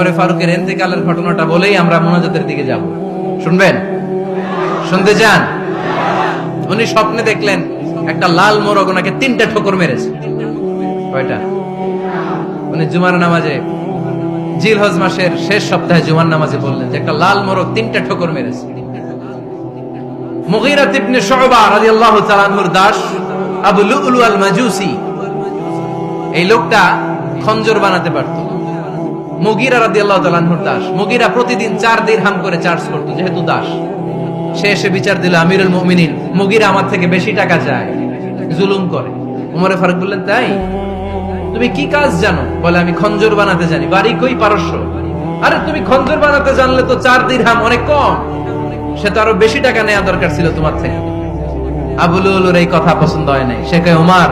ওমরে ফারুকের এন্তেকালের ঘটনাটা বলেই আমরা মোনাজাতের দিকে যাব। শুনবেন? শুনতে চান? উনি স্বপ্নে দেখলেন একটা লাল মোরগ ওনাকে তিনটা ঠোকর মেরেছে। কয়টা? উনি জুমার নামাজে জিল হজ মাসের শেষ সপ্তাহে জুমার নামাজে বললেন যে একটা লাল মোরগ তিনটা ঠোকর মেরেছে। মুগীরাত ইবনে শুবা রাদিয়াল্লাহু তাআলা আনহুর দাস, আবু লুলু আল মাজুসি এই লোকটা খঞ্জর বানাতে পারত। মুগিরা তাআলা আনহুর দাস। মুগিরা প্রতিদিন চার দিন হাম করে চার্জ করত, যেহেতু দাস। সে এসে বিচার দিল, আমিরুল মুমিনিন, মুগিরা আমার থেকে বেশি টাকা চায়। জুলুম করে। উমরে ফারুক বললেন, তাই? তুমি কি কাজ জানো? বলে, আমি খঞ্জর বানাতে জানি। বাড়ি কই পারস্য? আরে, তুমি খঞ্জর বানাতে জানলে তো চার দিন হাম অনেক কম। সে তো আরও বেশি টাকা নেওয়া দরকার ছিল তোমার থেকে। আবুলুর এই কথা পছন্দ হয় নাই। সে কে উমার,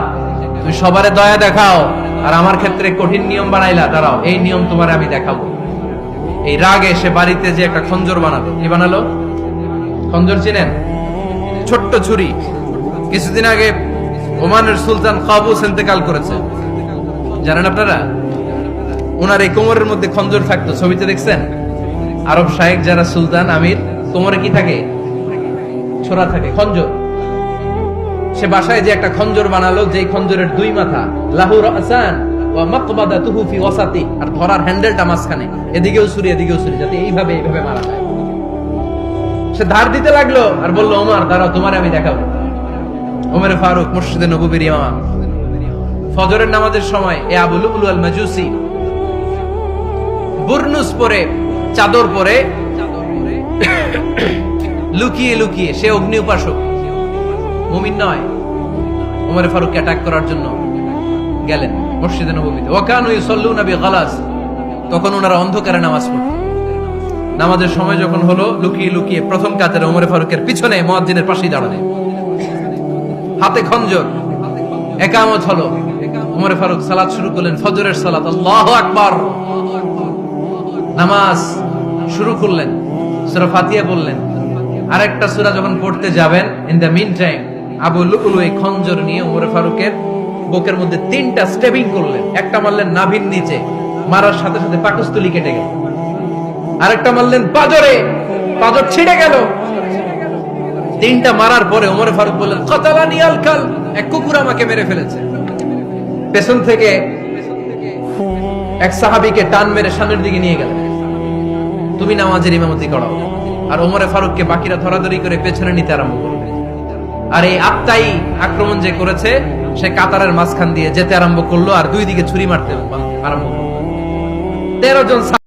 তুমি সবারে দয়া দেখাও। আর আমার ক্ষেত্রে কঠিন নিয়ম বানাইলা, দাঁড়াও, এই নিয়ম তোমার আমি দেখাবো। এই রাগে সে বাড়িতে যে একটা খঞ্জর বানালো, কি বানালো? খঞ্জর চিনেন? ছোট্ট ছুরি কিছুদিন আগে ওমানের সুলতান কাবুস ইন্তেকাল করেছে। জানেন আপনারা? ওনার এই কোমরের মধ্যে খঞ্জর থাকতো, ছবিতে দেখছেন? আরব শাহেক যারা সুলতান, আমির, কোমরে কি থাকে? ছোড়া থাকে, খঞ্জর। সে বাসায় যে একটা খঞ্জর বানালো যে খঞ্জরের দুই মাথা লাহুর আসান আর ধরার হ্যান্ডেলটা মাঝখানে এদিকেও ছুরি এদিকেও ছুরি যাতে এইভাবে এইভাবে মারা যায়। সে ধার দিতে লাগল আর বলল ওমর দাঁড়াও তোমার আমি দেখাবো। ওমর ফারুক মুর্শিদে নবুবির ইমাম। ফজরের নামাজের সময় এ আবু লুবলু আল মাজুসি বুরনুস পরে চাদর পরে। লুকিয়ে লুকিয়ে সে অগ্নি উপাসক মুমিন নয়। উমর ফারুক অ্যাটাক করার জন্য গেলেন মসজিদে নবমীতে। ওয়াকানু ইউসাল্লুনা বিগালাস। তখন ওনারা অন্ধকারে নামাজ পড়তেন। নামাজের সময় যখন হলো, লুকিয়ে লুকিয়ে প্রথম কাতারে ওমর ফারুকের পিছনে মুয়াজ্জিনের পাশেই দাঁড়ালেন হাতে খঞ্জর। একামত হলো। উমর ফারুক সালাত শুরু করলেন, ফজরের সালাত। আল্লাহু আকবার। নামাজ শুরু করলেন। সূরা ফাতিহা বললেন আরেকটা সূরা যখন পড়তে যাবেন ইন দ্য মিন টাইম আবু এই খঞ্জর নিয়ে উমর ফারুকের বুকের মধ্যে তিনটা স্টেপিং করলেন। একটা মারলেন নাভির নিচে, মারার সাথে সাথে পাকস্থলী কেটে গেল। আরেকটা মারলেন পাজরে পাজর ছিঁড়ে গেল। তিনটা মারার পরে উমর ফারুক বললেন, কতালানি আল কাল এক কুকুর আমাকে মেরে ফেলেছে। পেছন থেকে এক সাহাবীকে টান মেরে সামনের দিকে নিয়ে গেল তুমি নামাজের ইমামতি করাও। আর ওমরে ফারুককে বাকিরা ধরাধরি করে পেছনে নিতে আরম্ভ আর এই আত্মাই আক্রমণ যে করেছে, সে কাতারের মাঝখান দিয়ে যেতে আরম্ভ করল আর দুই দিকে ছুরি মারতে আরম্ভ করল। তেরো জন